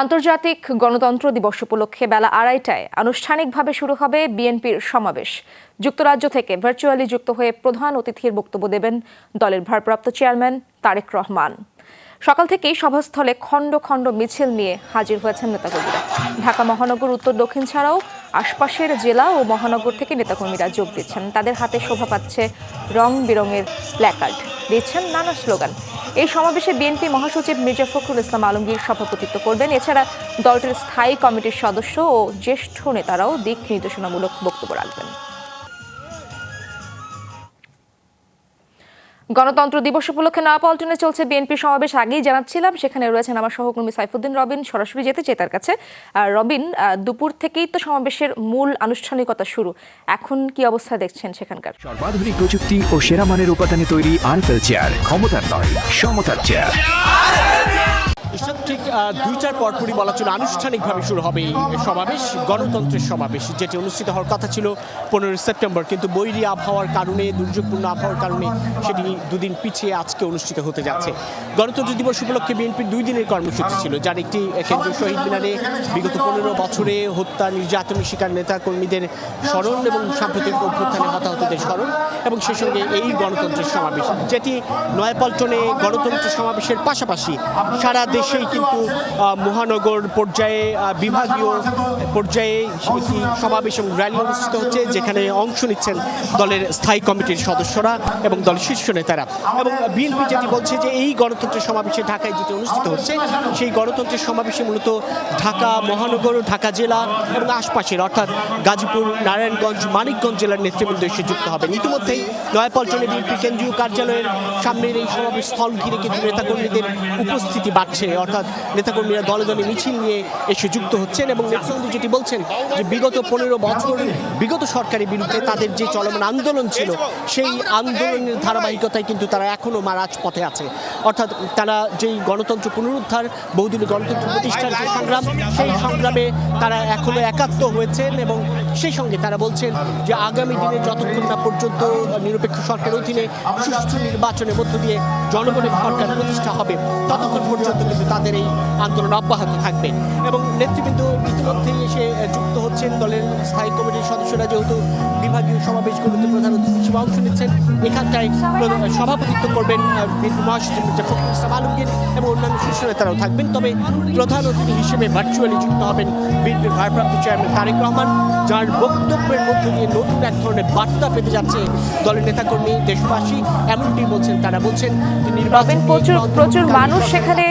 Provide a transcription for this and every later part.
আন্তর্জাতিক গণতন্ত্র দিবস উপলক্ষে বেলা আড়াইটায় আনুষ্ঠানিকভাবে শুরু হবে বিএনপির সমাবেশ। যুক্তরাজ্য থেকে ভার্চুয়ালি যুক্ত হয়ে প্রধান অতিথির বক্তব্য দেবেন দলের ভারপ্রাপ্ত চেয়ারম্যান তারেক রহমান। সকাল থেকেই সভাস্থলে খণ্ড খণ্ড মিছিল নিয়ে হাজির হয়েছেন নেতাকর্মীরা। ঢাকা মহানগর, উত্তর দক্ষিণ ছাড়াও আশপাশের জেলা ও মহানগর থেকে নেতাকর্মীরা যোগ দিচ্ছেন। তাদের হাতে শোভা পাচ্ছে রং বেরঙের প্ল্যাকার্ড। দিচ্ছেন নানা স্লোগান। এই সমাবেশে বিএনপি মহাসচিব মির্জা ফখরুল ইসলাম আলমগীর সভাপতিত্ব করবেন। এছাড়া দলটির স্থায়ী কমিটির সদস্য ও জ্যেষ্ঠ নেতারাও দিক নির্দেশনামূলক বক্তব্য রাখবেন। গণতন্ত্র দিবস উপলক্ষে নয়াপল্টনে চলছে বিএনপি সমাবেশ আগেই জানাচ্ছিলাম। সেখানে রয়েছেন আমার সহকর্মী সাইফুদ্দিন রবিন সরাসরি যেতে চাই তার কাছে। আর রবিন দুপুর থেকেই তো সমাবেশের মূল আনুষ্ঠানিকতা শুরু। এখন কি অবস্থা দেখছেন সেখানকার? সর্বাধুনিক প্রযুক্তি ও সেরা মানের উপাদানে তৈরি আরফেল চেয়ার ক্ষমতার নয় সমতার চেয়ার। ঠিক দুইটার পরপরই বলা ছিল আনুষ্ঠানিকভাবে শুরু হবে সমাবেশ, গণতন্ত্রের সমাবেশ, যেটি অনুষ্ঠিত হওয়ার কথা ছিল পনেরোই সেপ্টেম্বর। কিন্তু বৈরী আবহাওয়ার কারণে, দুর্যোগপূর্ণ আবহাওয়ার কারণে সেটি দুদিন পিছিয়ে আজকে অনুষ্ঠিত হতে যাচ্ছে। গণতন্ত্র দিবস উপলক্ষে বিএনপির দুই দিনের কর্মসূচি ছিল, যার একটি কেন্দ্রীয় শহীদ মিনারে বিগত পনেরো বছরে হত্যা নির্যাতনের শিকার নেতা কর্মীদের স্মরণ এবং সাম্প্রতিক অভ্যুত্থানে হতাহতদের স্মরণ এবং সে সঙ্গে এই গণতন্ত্রের সমাবেশ, যেটি নয়াপল্টনে গণতন্ত্র সমাবেশের পাশাপাশি সারা দেশেই কিন্তু মহানগর পর্যায়ে বিভাগীয় পর্যায়ে একটি সমাবেশ এবং র্যালি অনুষ্ঠিত হচ্ছে, যেখানে অংশ নিচ্ছেন দলের স্থায়ী কমিটির সদস্যরা এবং দলের শীর্ষ নেতারা। এবং বিএনপি যেটি বলছে যে এই গণতন্ত্রের সমাবেশে ঢাকায় যেটি অনুষ্ঠিত হচ্ছে, সেই গণতন্ত্রের সমাবেশে মূলত ঢাকা মহানগর, ঢাকা জেলা এবং আশপাশের, অর্থাৎ গাজীপুর, নারায়ণগঞ্জ, মানিকগঞ্জ জেলার নেতৃবৃন্দ এসে যুক্ত হবেন। ইতিমধ্যেই নয়াপল্টনে বিএনপি কেন্দ্রীয় কার্যালয়ের সামনের এই সমাবেশ স্থল ঘিরে কিন্তু নেতাকর্মীদের উপস্থিতি বাড়ছে, অর্থাৎ নেতাকর্মীরা দলে দলে মিছিল নিয়ে এসে যুক্ত হচ্ছেন এবং নেতৃবৃন্দ যেটি বলছেন যে বিগত পনেরো বছর, বিগত সরকারের বিরুদ্ধে তাদের যে চলমান আন্দোলন ছিল, সেই আন্দোলনের ধারাবাহিকতায় কিন্তু তারা এখনও পথে আছে। অর্থাৎ তারা যেই গণতন্ত্র পুনরুদ্ধার বহুদিনের গণতন্ত্র প্রতিষ্ঠার যে সংগ্রাম, সেই সংগ্রামে তারা এখনও একাত্ম হয়েছেন এবং সেই সঙ্গে তারা বলছেন যে আগামী দিনে যতক্ষণ না পর্যন্ত নিরপেক্ষ সরকারের অধীনে সুষ্ঠু নির্বাচনের মধ্য দিয়ে জনগণের সরকার প্রতিষ্ঠা হবে, ততক্ষণ পর্যন্ত কিন্তু তাদের এই আন্দোলন অব্যাহত থাকবে। এবং নেতৃবৃন্দ ইতিমধ্যেই এসে যুক্ত হচ্ছেন, দলের স্থায়ী কমিটির সদস্যরা যেহেতু বিভাগীয় সমাবেশগুলোতে প্রধান অতিথি হিসেবে অংশ নিচ্ছেন, এখানটায় সভাপতিত্ব করবেন মহাসচিব মির্জা ফখরুল ইসলাম আলমগীর এবং অন্যান্য শীর্ষ নেতারাও থাকবেন। তবে প্রধান অতিথি হিসেবে ভার্চুয়ালি যুক্ত হবেন বিএনপির ভারপ্রাপ্ত চেয়ারম্যান তারেক রহমান যার বক্তব্যের মধ্য দিয়ে নতুন এক ধরনের বার্তা পেতে যাচ্ছে দলের নেতাকর্মী দেশবাসী। এমনটি বলছেন তারা বলছেন যে নির্বাচন প্রচুর প্রচুর মানুষ সেখানে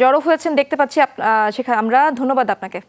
জড়ো হয়েছেন দেখতে পাচ্ছি সেখানে আমরা ধন্যবাদ আপনাকে।